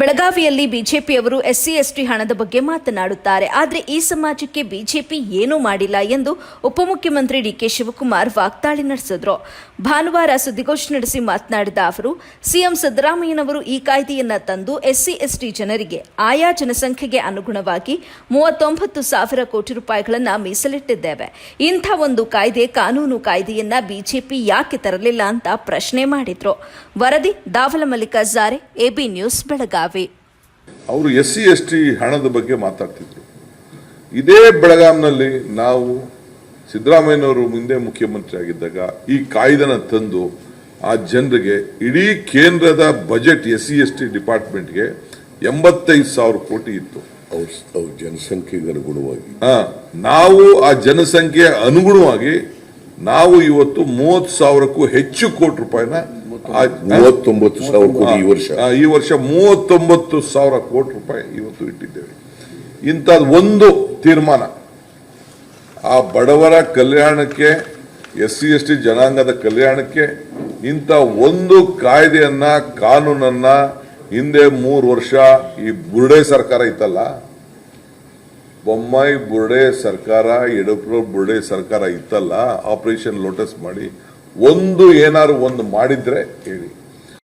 ಬೆಳಗಾವಿಯಲ್ಲಿ ಬಿಜೆಪಿಯವರು SC, ST ಹಣದ ಬಗ್ಗೆ ಮಾತನಾಡುತ್ತಾರೆ. ಆದರೆ ಈ ಸಮಾಜಕ್ಕೆ ಬಿಜೆಪಿ ಏನೂ ಮಾಡಿಲ್ಲ ಎಂದು ಉಪಮುಖ್ಯಮಂತ್ರಿ ಡಿಕೆ ಶಿವಕುಮಾರ್ ವಾಗ್ದಾಳಿ ನಡೆಸಿದ್ರು. ಭಾನುವಾರ ಸುದ್ದಿಗೋಷ್ಠಿ ನಡೆಸಿ ಮಾತನಾಡಿದ ಅವರು, ಸಿಎಂ ಸಿದ್ದರಾಮಯ್ಯನವರು ಈ ಕಾಯ್ದೆಯನ್ನ ತಂದು ಎಸ್ಸಿ, ಎಸ್ಟಿ ಜನರಿಗೆ ಆಯಾ ಜನಸಂಖ್ಯೆಗೆ ಅನುಗುಣವಾಗಿ ಮೂವತ್ತೊಂಬತ್ತು ಸಾವಿರ ಕೋಟಿ ರೂಪಾಯಿಗಳನ್ನ ಮೀಸಲಿಟ್ಟಿದ್ದೇವೆ. ಇಂಥ ಒಂದು ಕಾಯ್ದೆ, ಕಾನೂನು ಕಾಯ್ದೆಯನ್ನ ಬಿಜೆಪಿ ಯಾಕೆ ತರಲಿಲ್ಲ ಅಂತ ಪ್ರಶ್ನೆ ಮಾಡಿದ್ರು. ವರದಿ, ದಾವಲ ಮಲ್ಲಿಕಾರ್ಜಾರೆ ಎಬಿ ನ್ಯೂಸ್, ಬೆಳಗಾವಿ. ಅವರು ಎಸ್ ಸಿ ಎಸ್ ಟಿ ಹಣದ ಬಗ್ಗೆ ಮಾತಾಡ್ತಿದ್ರು. ಇದೇ ಬೆಳಗಾಂನಲ್ಲಿ ನಾವು ಸಿದ್ದರಾಮಯ್ಯನವರು ಮುಂದೆ ಮುಖ್ಯಮಂತ್ರಿ ಆಗಿದ್ದಾಗ ಈ ಕಾಯ್ದೆನ ತಂದು ಆ ಜನರಿಗೆ ಇಡೀ ಕೇಂದ್ರದ budget S C S T ಡಿಪಾರ್ಟ್ಮೆಂಟ್ಗೆ ಎಂಬತ್ತೈದು ಸಾವಿರ ಕೋಟಿ ಇತ್ತು. ಅವ್ರ ಅವ್ರ ಜನಸಂಖ್ಯೆಗೆ ಅನುಗುಣವಾಗಿ. ಆ, ನಾವು ಆ ಜನಸಂಖ್ಯೆ ಅನುಗುಣವಾಗಿ ನಾವು ಇವತ್ತು ಮೂವತ್ತು ಸಾವಿರಕ್ಕೂ ಹೆಚ್ಚು ಕೋಟಿ ರೂಪಾಯಿನ ಮೂವತ್ತೊಂಬತ್ತು ಸಾವಿರ ಕೋಟಿ ಈ ವರ್ಷ. ಈ ವರ್ಷ ಮೂವತ್ತೊಂಬತ್ತು ಸಾವಿರ ಕೋಟಿ ರೂಪಾಯಿ ಇವತ್ತು ಇಟ್ಟಿದ್ದೇವೆ. ಇಂಥದ್ದು ಒಂದು ತೀರ್ಮಾನ. ಆ ಬಡವರ ಕಲ್ಯಾಣಕ್ಕೆ ಎಸ್ ಸಿ ಎಸ್ ಟಿ ಜನಾಂಗದ ಕಲ್ಯಾಣಕ್ಕೆ ಇಂಥ ಒಂದು ಕಾಯ್ದೆಯನ್ನ ಕಾನೂನನ್ನ ಹಿಂದೆ ಮೂರು ವರ್ಷ ಈ ಬುರ್ಡೆ ಸರ್ಕಾರ ಇತ್ತಲ್ಲ? ಬೊಮ್ಮಾಯಿ ಬುರ್ಡೆ ಸರ್ಕಾರ ಯಡಿಯೂರಪ್ಪ ಬುರ್ಡೆ ಸರ್ಕಾರ ಇತ್ತಲ್ಲ? ಆಪರೇಷನ್ ಲೋಟಸ್ ಮಾಡಿ ಒಂದು ಏನಾದ್ರು ಒಂದು ಮಾಡಿದ್ರೆ ಹೇಳಿ.